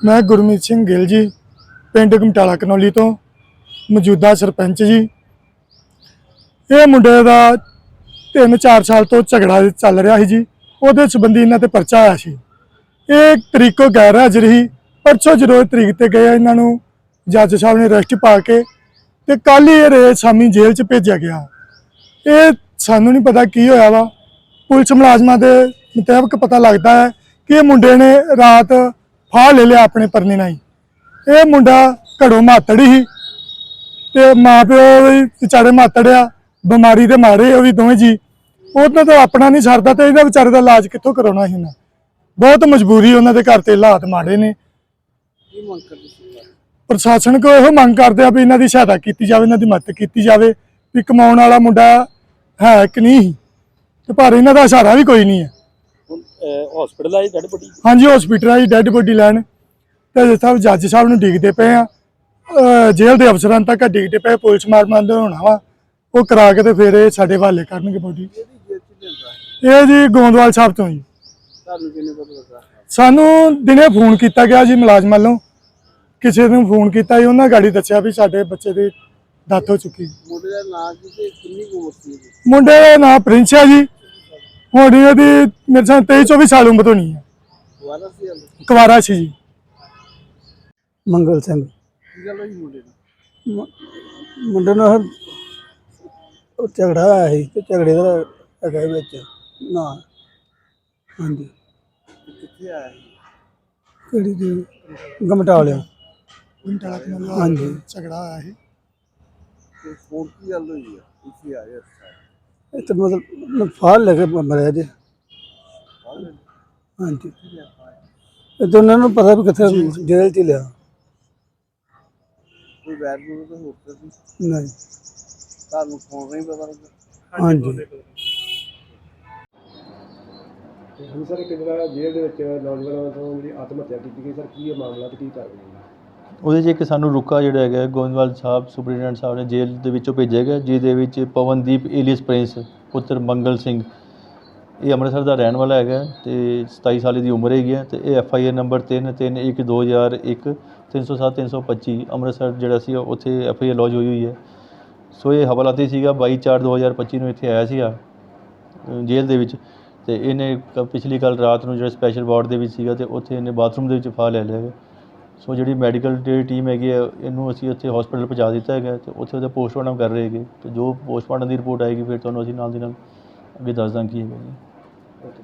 ਮੈਂ ਗੁਰਮੀਤ ਸਿੰਘ ਗਿੱਲ ਜੀ, ਪਿੰਡ ਘਮਟਾਲਾ ਕਨੌਲੀ ਤੋਂ, ਮੌਜੂਦਾ ਸਰਪੰਚ ਜੀ। ਇਹ ਮੁੰਡੇ ਦਾ 3-4 ਸਾਲ ਤੋਂ ਝਗੜਾ ਚੱਲ ਰਿਹਾ ਸੀ ਜੀ, ਉਹਦੇ ਸੰਬੰਧੀ ਇਹਨਾਂ ਤੇ ਪਰਚਾ ਆਇਆ ਸੀ। ਇਹ ਤਰੀਕੋ ਗੈਰ ਹਾਜ਼ਰ ਹੀ ਪਰਸੋਂ ਜਦੋਂ ਤਰੀਕ ਤੇ ਗਏ, ਇਹਨਾਂ ਨੂੰ ਜੱਜ ਸਾਹਿਬ ਨੇ ਅਰੈਸਟ ਪਾ ਕੇ ਤੇ ਕੱਲ ਹੀ ਇਹ ਰੇ ਸ਼ਾਮੀ ਜੇਲ੍ਹ 'ਚ ਭੇਜਿਆ ਗਿਆ। ਇਹ ਸਾਨੂੰ ਨਹੀਂ ਪਤਾ ਕੀ ਹੋਇਆ ਵਾ। ਪੁਲਿਸ ਮੁਲਾਜ਼ਮਾਂ ਦੇ ਮੁਤਾਬਕ ਪਤਾ ਲੱਗਦਾ ਹੈ ਕਿ ਇਹ ਮੁੰਡੇ ਨੇ ਰਾਤ ਫਾਹ ਲੈ ਲਿਆ ਆਪਣੇ ਪਰਨੇ ਨਾਲ ਹੀ। ਇਹ ਮੁੰਡਾ ਘੜੋਂ ਮਾਤੜ ਹੀ ਤੇ ਮਾਪਿਓ ਵੀ ਵਿਚਾਰੇ ਮਾਤੜ ਆ ਬਿਮਾਰੀ ਦੇ ਮਾਰੇ ਉਹ ਵੀ ਦੋਵੇਂ ਜੀ। ਉਹਨਾਂ ਤੋਂ ਆਪਣਾ ਨਹੀਂ ਸਰਦਾ ਤੇ ਇਹਦਾ ਵਿਚਾਰੇ ਦਾ ਇਲਾਜ ਕਿੱਥੋਂ ਕਰਾਉਣਾ ਸੀ ਇਹਨਾਂ ਬਹੁਤ ਮਜਬੂਰੀ ਉਹਨਾਂ ਦੇ ਘਰ ਤੇ ਹਾਲਾਤ ਮਾੜੇ ਨੇ। ਕੀ ਮੰਗ ਕਰਦੇ ਸੀ ਪ੍ਰਸ਼ਾਸਨ ਕੋ ਇਹੋ ਮੰਗ ਕਰਦੇ ਆ ਵੀ ਇਹਨਾਂ ਦੀ ਸਹਾਇਤਾ ਕੀਤੀ ਜਾਵੇ ਇਹਨਾਂ ਦੀ ਮਦਦ ਕੀਤੀ ਜਾਵੇ ਵੀ ਕਮਾਉਣ ਵਾਲਾ ਮੁੰਡਾ ਹੈ ਕਿ ਨਹੀਂ? ਤੇ ਪਰ ਇਹਨਾਂ ਦਾ ਸਹਾਰਾ ਵੀ ਕੋਈ ਨਹੀਂ ਹੈ। ਹਸਪੀਟਲ ਆਈ ਡੱਡ ਪੱਟੀ ਹਾਂਜੀ ਹਸਪੀਟਲ ਆਈ ਡੈੱਡ ਬੋਡੀ ਲੈਣ। ਤੇ ਸਾਹਿਬ ਜੱਜ ਸਾਹਿਬ ਨੂੰ ਡਿੱਗਦੇ ਪਏ ਆ। ਜੇਲ੍ਹ ਦੇ ਅਫਸਰਾਂ ਤੱਕ ਡਿੱਗਦੇ ਪਏ ਪੁਲਿਸ ਮਾਰਮੰਦ ਹੋਣਾ ਵਾ। ਉਹ ਕਰਾ ਕੇ ਤੇ ਫਿਰ ਇਹ ਸਾਡੇ ਹਵਾਲੇ ਕਰਨਗੇ ਬੋਡੀ। ਇਹ ਜੀ ਗੋਂਦਵਾਲ ਸਾਹਿਬ ਤੋਂ ਜੀ। ਸਾਨੂੰ ਦਿਨੇ ਫੋਨ ਕੀਤਾ ਗਿਆ ਜੀ ਮੁਲਾਜ਼ਮ ਵੱਲੋਂ। ਕਿਸੇ ਨੂੰ ਫੋਨ ਕੀਤਾ ਜੀ ਉਹਨਾਂ ਗਾੜੀ ਦੱਸਿਆ ਵੀ ਸਾਡੇ ਬੱਚੇ ਦੀ ਡੈਥ ਹੋ ਚੁੱਕੀ। ਮੁੰਡੇ ਦਾ ਨਾਂ ਕੀ ਤੇ ਕਿੰਨੀ ਕੁ ਉਮਰ ਸੀ ਮੁੰਡੇ ਦਾ ਨਾਂ ਪ੍ਰਿੰਸ ਹੈ ਜੀ। ਹੁਣ ਇਹਦੀ ਮੇਰੇ ਸਾਹ 23 24 ਸਾਲ ਉਮਰ ਹੋਣੀ ਹੈ ਦੁਬਾਰਾ ਸੀ ਗੱਲ ਕੁਵਾਰਾ ਸੀ ਜੀ। ਮੰਗਲ ਸਿੰਘ। ਕੀ ਗੱਲ ਹੋਈ ਮੁੰਡੇ ਦੀ ਮ- ਮੁੰਡੇ ਨਾਲ ਉਹ ਝਗੜਾ ਆਇਆ ਸੀ ਤੇ ਝਗੜੇ ਦਾ ਹੈਗਾ ਇਹ ਵਿੱਚ। ਨਾ। ਹਾਂਜੀ। ਤੇ ਕਿੱਥੇ ਆਇਆ ਸੀ? ਕਿਹੜੀ ਦੀ ਗਮਟਾ ਲਿਆ ਗੁੰਟਾਲਾ ਕਨੌਲੀ ਹਾਂਜੀ। ਝਗੜਾ ਆਇਆ ਸੀ। ਤੇ ਫੋਨ ਕੀ ਗੱਲ ਹੋਈ ਆ? ਇੱਥੇ ਆਏ ਅੱਛਾ ਇਹ ਤਾਂ ਮਤਲਬ ਫਾਲ ਲੈ ਕੇ ਮਰਿਆ ਜੀ। ਹਾਂਜੀ। ਇਹ ਦੋਨਾਂ ਨੂੰ ਪਤਾ ਵੀ ਕਿੱਥੇ ਜੇਲ੍ਹ ਚ ਹੀ ਲਿਆ। ਕੋਈ ਵੈਰ ਨੂੰ ਤਾਂ ਹੋ ਸਕਦਾ ਸੀ ਨਹੀਂ। ਤੁਹਾਨੂੰ ਫੋਨ ਨਹੀਂ ਪਤਾ ਲੱਗਾ ਹਾਂਜੀ। ਹੁਣ ਸਰ ਇੱਕ ਜਿਹੜਾ ਜੇਲ੍ਹ ਦੇ ਵਿੱਚ ਨੌਜਵਾਨਾਂ ਤੋਂ ਜਿਹੜੀ ਆਤਮ ਹੱਤਿਆ ਕੀਤੀ ਗਈ ਸਰ ਕੀ ਇਹ ਮਾਮਲਾ ਤੇ ਕੀ ਕਾਰਵਾਈ ਹੈ? ਉਹਦੇ 'ਚ ਇੱਕ ਸਾਨੂੰ ਰੁਕਾ ਜਿਹੜਾ ਹੈਗਾ ਗੋਇੰਦਵਾਲ ਸਾਹਿਬ ਸੁਪਰੀਡੈਂਟ ਸਾਹਿਬ ਨੇ ਜੇਲ੍ਹ ਦੇ ਵਿੱਚੋਂ ਭੇਜਿਆ ਗਿਆ ਜਿਹਦੇ ਵਿੱਚ ਪਵਨਦੀਪ ਏਲੀਅਸ ਪ੍ਰਿੰਸ, ਪੁੱਤਰ ਮੰਗਲ ਸਿੰਘ। ਇਹ ਅੰਮ੍ਰਿਤਸਰ ਦਾ ਰਹਿਣ ਵਾਲਾ ਹੈਗਾ ਅਤੇ ਸਤਾਈ ਸਾਲ ਦੀ ਉਮਰ ਹੈਗੀ ਹੈ ਅਤੇ ਇਹ F I R number 3 3 1 2001 307 325 Amritsar ਜਿਹੜਾ ਸੀ ਉੱਥੇ ਐਫ ਆਈ ਆਰ ਲੌਜ ਹੋਈ ਹੋਈ ਹੈ। ਸੋ ਇਹ ਹਵਾਲਾਤੀ ਸੀਗਾ 22 4 2025 ਨੂੰ ਇੱਥੇ ਆਇਆ ਸੀਗਾ ਜੇਲ੍ਹ ਦੇ ਵਿੱਚ। ਅਤੇ ਇਹਨੇ ਕ- ਪਿਛਲੀ ਕੱਲ ਰਾਤ ਨੂੰ ਜਿਹੜਾ ਸਪੈਸ਼ਲ ਵਾਰਡ ਦੇ ਵਿੱਚ ਸੀਗਾ ਅਤੇ ਉੱਥੇ ਇਹਨੇ ਬਾਥਰੂਮ ਦੇ ਵਿੱਚ ਫਾਹ ਲੈ ਲਿਆ ਹੈਗਾ। ਸੋ ਜਿਹੜੀ ਮੈਡੀਕਲ ਜਿਹੜੀ ਟੀਮ ਹੈਗੀ ਹੈ ਇਹਨੂੰ ਅਸੀਂ ਉੱਥੇ ਹਸਪੀਟਲ ਪਹੁੰਚਾ ਦਿੱਤਾ ਹੈਗਾ ਅਤੇ ਉੱਥੇ ਉਹਦਾ ਪੋਸਟਮਾਰਟਮ ਕਰ ਰਹੇ ਹੈਗੇ। ਅਤੇ ਜੋ ਪੋਸਟਮਾਰਟਮ ਦੀ ਰਿਪੋਰਟ ਆਏਗੀ, ਫਿਰ ਤੁਹਾਨੂੰ ਅਸੀਂ ਨਾਲ ਦੀ ਨਾਲ ਅੱਗੇ ਦੱਸ ਦਾਂਗੇ ਕੀ ਹੈਗਾ ਜੀ। ਓਕੇ